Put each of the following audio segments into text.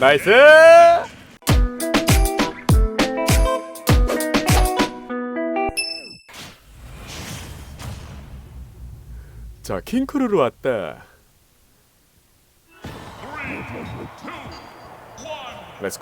나이스! 자 킹크루로 왔다. 렛츠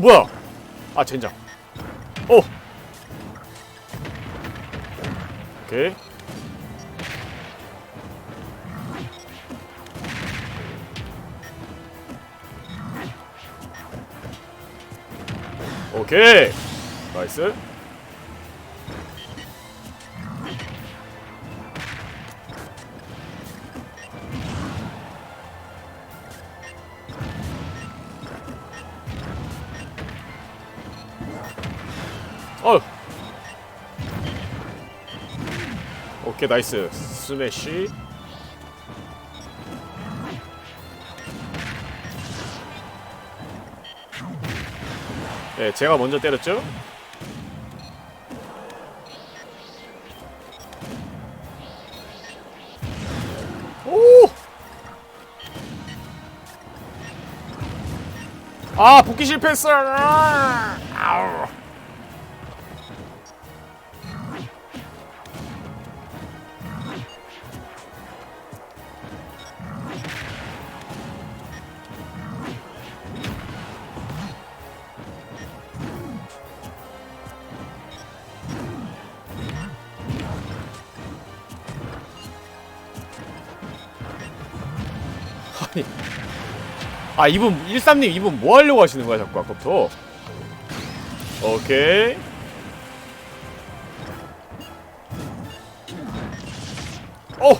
뭐야? 아 젠장. 어. 오케이. 오케이. 나이스. 어. 오케이 나이스 스매시 네 제가 먼저 때렸죠 오! 아 복귀 실패했어 아! 아니 아 이분 13님 이분 뭐 하려고 하시는 거야 자꾸 아까부터? 오케이. 어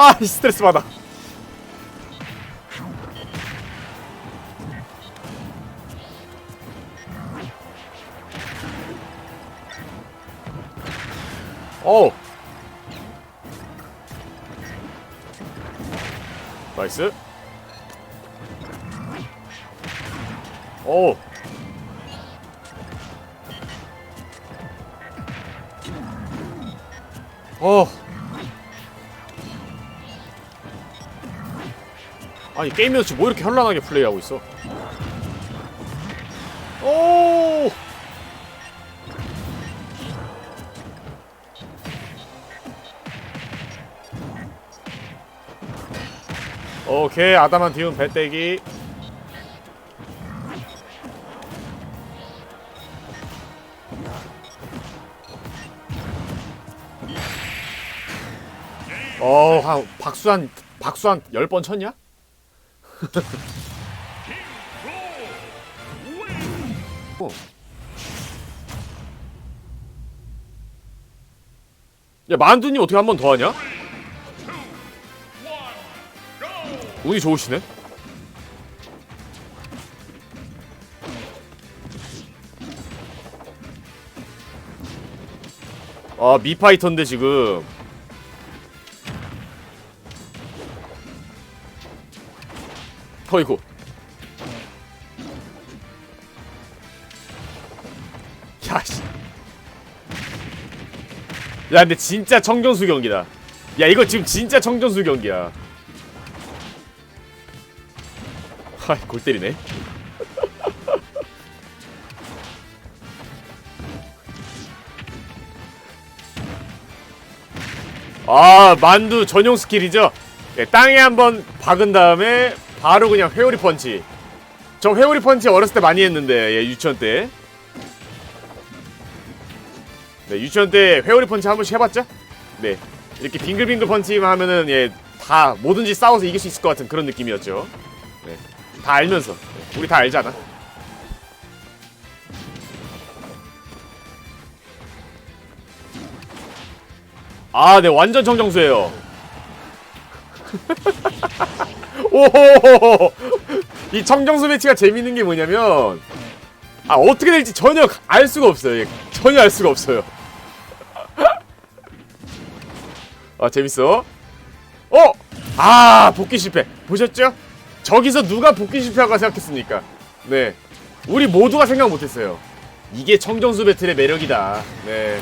아, 이 스트레스 받아. 어. 나이스. 오. 어. 아니 게임에서 뭐 이렇게 현란하게 플레이하고 있어? 오. 오케이 아담한티움 배떼기 어, 한 박수 한 박수 한 10번 쳤냐? 어. 야, 만두님 어떻게 한 번 더 하냐? 운이 좋으시네. 아, 미파이터인데 지금 어이구. 야, 씨. 야, 근데 진짜 청정수 경기다. 야, 이거 지금 진짜 청정수 경기야. 하이, 골 때리네. 아, 만두 전용 스킬이죠? 네, 땅에 한번 박은 다음에 바로 그냥 회오리 펀치. 저 회오리 펀치 어렸을 때 많이 했는데 예, 유치원 때. 네, 유치원 때 회오리 펀치 한 번씩 해봤죠? 네. 이렇게 빙글빙글 펀치만 하면은 예, 다 뭐든지 싸워서 이길 수 있을 것 같은 그런 느낌이었죠. 네, 다 알면서. 네, 우리 다 알잖아. 아네 완전 정정수예요. 오호호호. 이 청정수 배치가 재밌는 게 뭐냐면, 아, 어떻게 될지 전혀 알 수가 없어요. 예, 전혀 알 수가 없어요. 아, 재밌어. 어! 아, 복귀 실패. 보셨죠? 저기서 누가 복귀 실패하고 생각했습니까? 네. 우리 모두가 생각 못했어요. 이게 청정수 배틀의 매력이다. 네.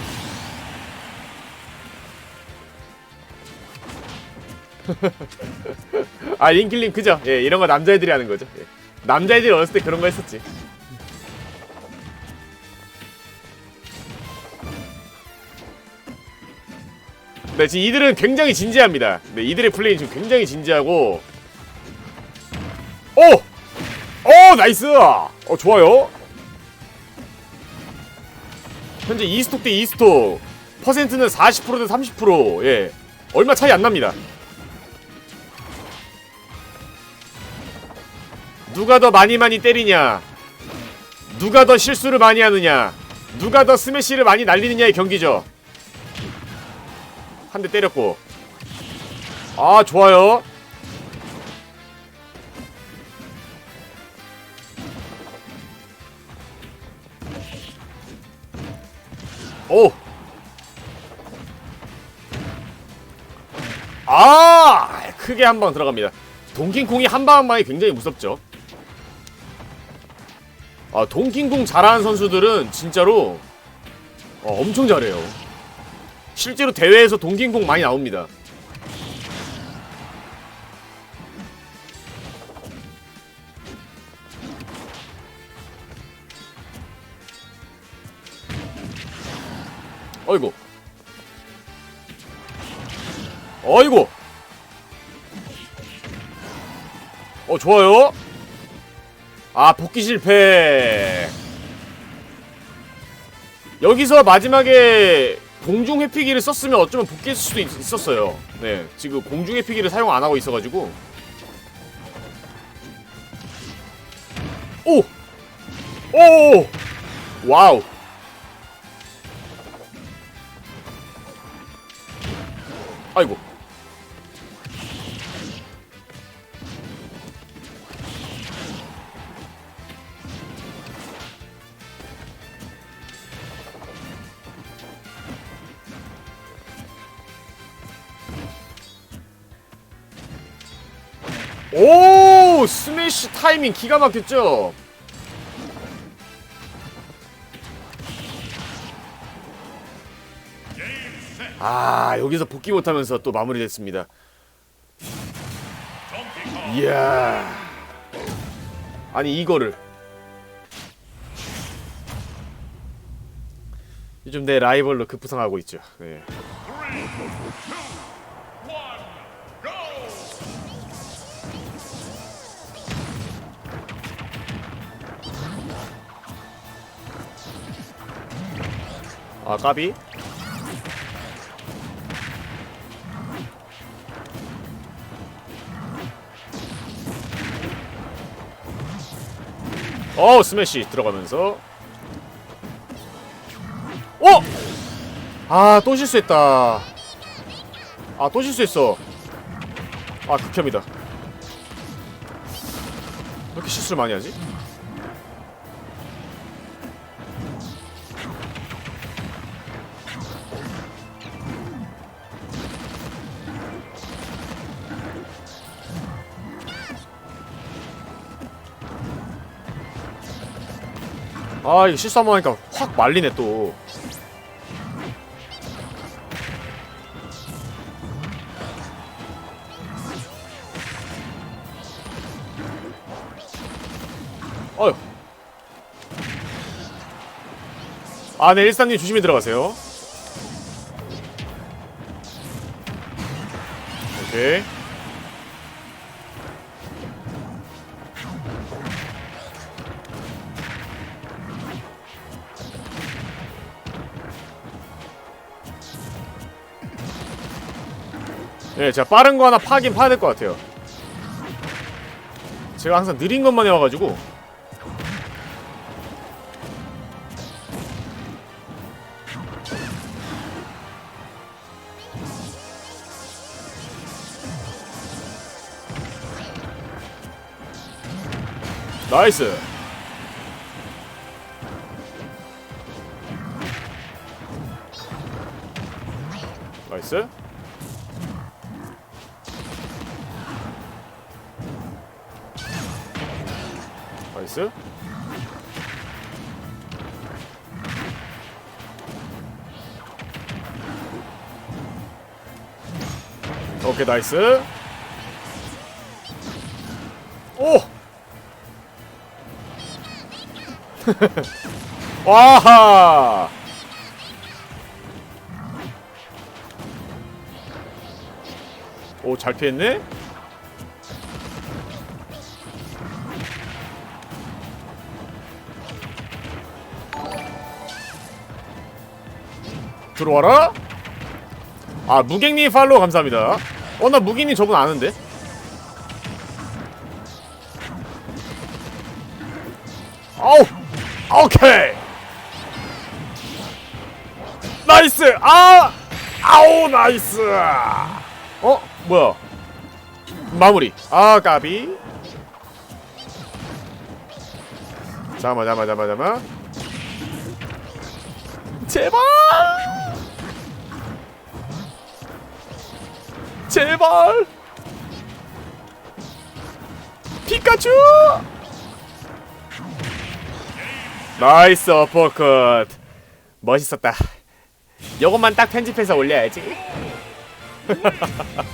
아 링킬링 그죠? 예 이런 거 남자애들이 하는 거죠. 예. 남자애들이 어렸을 때 그런 거 했었지. 네 지금 이들은 굉장히 진지합니다. 네 이들의 플레이 지금 굉장히 진지하고. 오, 오 나이스. 어 좋아요. 현재 이스톡 대 이스톡 퍼센트는 40%대 30% 예. 얼마 차이 안 납니다. 누가 더 많이 많이 때리냐? 누가 더 실수를 많이 하느냐? 누가 더 스매시를 많이 날리느냐의 경기죠. 한 대 때렸고. 아, 좋아요. 오! 아! 크게 한 방 들어갑니다. 동킹콩이 한 방한 방이 굉장히 무섭죠. 아, 동킹콩 잘하는 선수들은 진짜로 어, 엄청 잘해요. 실제로 대회에서 동킹콩 많이 나옵니다. 어이구. 어이구. 어, 좋아요. 아, 복귀 실패. 여기서 마지막에 공중 회피기를 썼으면 어쩌면 복귀했을 수도 있, 있었어요. 네, 지금 공중 회피기를 사용 안 하고 있어가지고. 오! 오! 와우. 아이고. 오 스매시 타이밍 기가 막혔죠? 아 여기서 복귀 못하면서 또 마무리됐습니다. 이야. 아니 이거를. 요즘 내 라이벌로 급부상하고 있죠. 네. 아 까비. 어 스매시 들어가면서. 어! 아 또 실수했다. 아 또 실수했어. 아 극혐이다. 왜 이렇게 실수를 많이 하지? 아 이거 실수 한 번 하니까 확 말리네 또. 어휴. 아네 일산님 조심히 들어가세요. 오케이 예, 제가 빠른 거 하나 파긴 파야 될 것 같아요. 제가 항상 느린 것만 해와가지고. 나이스. 나이스. 나이스. 오케이 나이스. 오! 와하! 오 잘 피했네 들어와라. 아 무갱님 팔로우 감사합니다. 어 나 무갱님 저분 아는데? 아우 오케이. 나이스. 아 아우 나이스. 어 뭐야? 마무리. 아 까비. 잠깐만 잠깐만 잠깐만. 제발 제발! 피카츄! 나이스 어퍼컷. 멋있었다. 요것만 딱 편집해서 올려야지